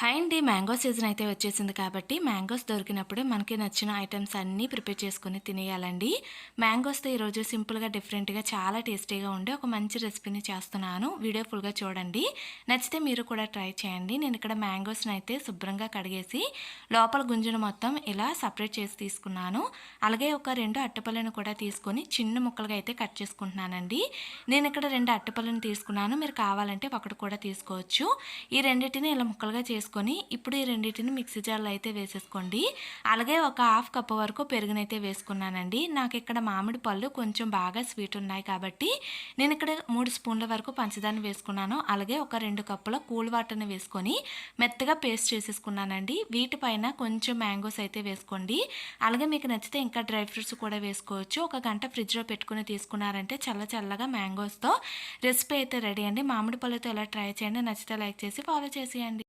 Hi అండి mango season అయితే వచ్చేసింది కాబట్టి మ్యాంగోస్ దొరికినప్పుడే మనకి నచ్చిన ఐటమ్స్ అన్నీ ప్రిపేర్ చేసుకుని తినేయాలండి. మ్యాంగోస్తో ఈరోజు సింపుల్గా డిఫరెంట్గా చాలా టేస్టీగా ఉండే ఒక మంచి రెసిపీని చేస్తున్నాను. వీడియో ఫుల్గా చూడండి. నచ్చితే మీరు కూడా ట్రై చేయండి. నేను ఇక్కడ మ్యాంగోస్ని అయితే శుభ్రంగా కడిగేసి లోపల గుంజును మొత్తం ఇలా సపరేట్ చేసి తీసుకున్నాను. అలాగే ఒక రెండు అట్టపళ్ళను కూడా తీసుకొని చిన్న ముక్కలుగా అయితే కట్ చేసుకుంటున్నానండి. నేను ఇక్కడ రెండు అట్టపళ్ళను తీసుకున్నాను. మీరు కావాలంటే ఒకటి కూడా తీసుకోవచ్చు. ఈ రెండింటిని ఇలా ముక్కలుగా చేసుకుని ఇప్పుడు ఈ రెండింటిని మిక్సీ జార్లో అయితే వేసేసుకోండి. అలాగే ఒక హాఫ్ కప్ వరకు పెరుగునైతే వేసుకున్నానండి. నాకు ఇక్కడ మామిడి పళ్ళు కొంచెం బాగా స్వీట్ ఉన్నాయి కాబట్టి నేను ఇక్కడ మూడు స్పూన్ల వరకు పంచదాన్ని వేసుకున్నాను. అలాగే ఒక రెండు కప్పుల కూల్ వాటర్ని వేసుకొని మెత్తగా పేస్ట్ చేసేసుకున్నానండి. వీటిపైన కొంచెం మ్యాంగోస్ అయితే వేసుకోండి. అలాగే మీకు నచ్చితే ఇంకా డ్రై ఫ్రూట్స్ కూడా వేసుకోవచ్చు. ఒక గంట ఫ్రిడ్జ్లో పెట్టుకుని తీసుకున్నారంటే చల్ల చల్లగా మ్యాంగోస్తో రెసిపీ అయితే రెడీ అండి. మామిడి పళ్ళతో ఎలా ట్రై చేయండి నచ్చితే లైక్ చేసి ఫాలో చేసేయండి.